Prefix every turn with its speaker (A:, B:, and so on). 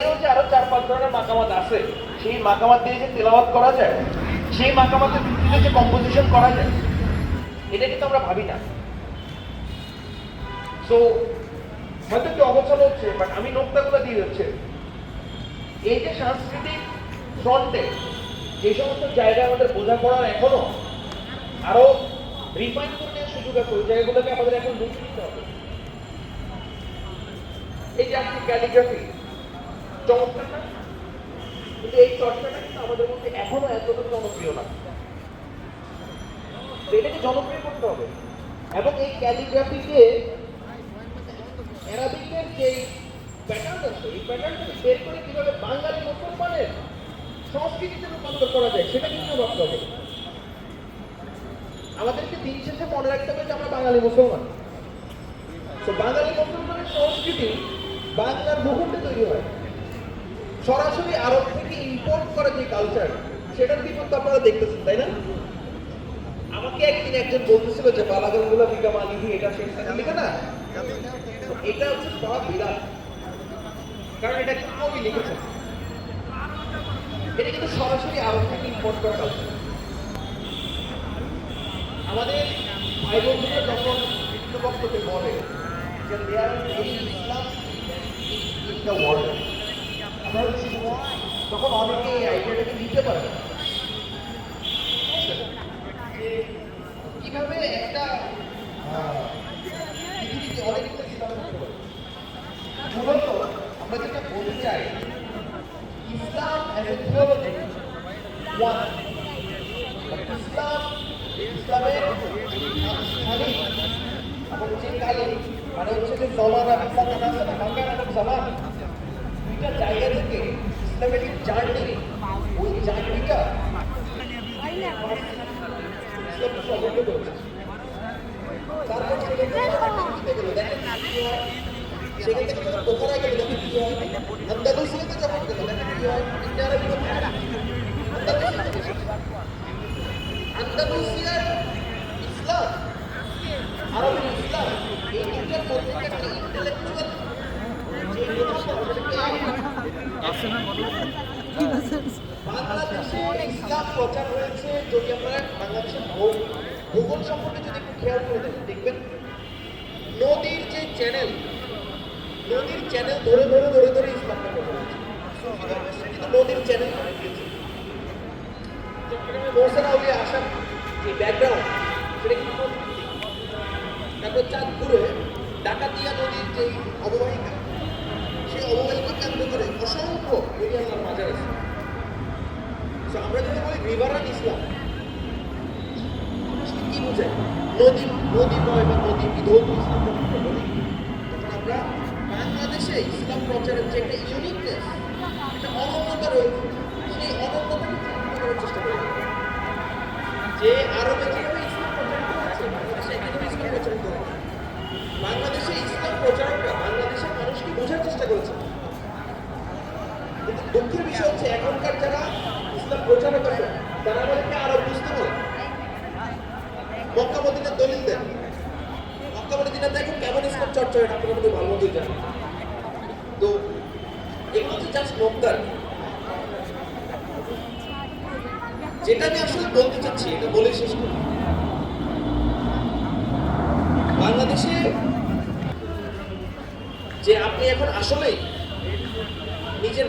A: আরও চার পাঁচ ধরনের মাকামাত আছে। সেই মাকামাত দিয়ে যে তেলাওয়াত করা যায়, সেই মাকামাতের যে কম্পোজিশন করা যায়, এটা কিন্তু আমরা ভাবি না। সো হয়তো একটু অবচল হচ্ছে বাট আমি নোকতাগুলো দিয়ে যাচ্ছে। এই যে সাংস্কৃতিক ফ্রন্টে যে সমস্ত জায়গায় আমাদের বোঝাপড়ার এখনও, আরও রিফাইন করে সুযোগ জায়গাগুলোকে আমাদের এখন লুচে দিতে হবে। এই যে আজকে ক্যালিগ্রাফি চমৎকার না কিন্তু এই চর্চাটা কিন্তু আমাদের মধ্যে এখনও এতটা জনপ্রিয় না। এটাকে জনপ্রিয় করতে হবে। এবং এই ক্যালিগ্রাফিকে অ্যারাবিকের যে আছে, এই করে কীভাবে বাঙালি সংস্কৃতিতে রূপান্তর করা যায়, সেটা কিন্তু আমাদেরকে মনে রাখতে হবে যে আমরা বাঙালি তো বাঙালি সংস্কৃতি বাংলার ভূখণ্ডে তৈরি হয়। সরাসরি আরব থেকে ইম্পোর্ট করা যে কালচার সেটার বিপদ আপনারা দেখতেছেন, তাই না? আমাকে একদিন একজন বলতেছিল যে বালাগানগুলো বিকা মালিহি, এটা শেষটা লিখে না? এটা হচ্ছে সব বিরাট। কারণ এটা কিন্তু কবি লিখেছেন এটা কিন্তু সরাসরি আরব থেকে ইম্পোর্ট করা কালচার আমাদের ভাই বন্ধুরা যখন বক্তব্যে বলে যে there Islam in the world তখন অনেকে এই আইডিয়াটাকে নিতে পারে কীভাবে একটা আহ, পৃথিবীতে অনেকগুলো ইসলাম। মূলত আমরা যেটা বলতে চাই ইসলাম ইসলাম ইসলামের স্থানিক এবং যে কালে মানে হচ্ছে যে জমান মাকান এবং জামান দুইটা জায়গা থেকে ইসলামের যে জার্নি ওই জার্নিটা ইসলাম সমর্থন করেছে তারপর সেখান থেকে আর্জেন্টিনাতে গেল দেখেন কি হয় সেখান থেকে যখন বোখারা গেল দেখেন কি হয় আন্দালুসিয়াতে যখন গেল দেখেন কি হয় ইন্ডিয়া আরবি আন্দালুসিয়াতে গেছে। আন্দালুসিয়ার ইসলাম আরবের ইসলাম এই দুটার মধ্যে একটা ইন্টেলেকচুয়াল যে বাংলাদেশে ইসলাম প্রচার হয়েছে যদি আমরা বাংলাদেশের ভূগোল সম্পর্কে যদি একটু খেয়াল করে দেখবেন নদীর যে চ্যানেল নদীর চ্যানেল ধরে ধরে ধরে ধরে সুফি কিন্তু নদীর চ্যানেল ধরে চট্টগ্রামে মহসেন আউলিয়া আসার যে ব্যাকগ্রাউন্ড তারপর চাঁদপুরে ডাকাতিয়া নদীর যে অববাহিকা সেই অববাহিকা কেন্দ্র করে অসংখ্য মিডিয়ার মাজার আছে। আমরা যদি বলি রিভারান ইসলাম কি বোঝায়? নদী নদীময় বা নদী বিধৌত ইসলাম বলি তখন আমরা বাংলাদেশে ইসলাম প্রচারের যে একটা ইউনিকনেস একটা অনন্যতা রয়েছে, সেই অনন্যতাকে চেষ্টা করি। যে আরবে কিন্তু দুঃখের বিষয় হচ্ছে এখনকার যারা ইসলাম প্রচারক আছে তারা আমাদেরকে আরও বুঝতে বলে মক্কা মদিনার দলিল দেন মক্কা মদিনা দেখেন কেমন ইসলাম চর্চা হয় আপনারা মধ্যে ভালো মতোই জানেন। তো এগুলো হচ্ছে জাস্ট মক্কার। যেটা আমি আসলে বলতে চাচ্ছি, এটা বলে শেষ করি। বাংলাদেশে যে আপনি এখন আসলেই নিজের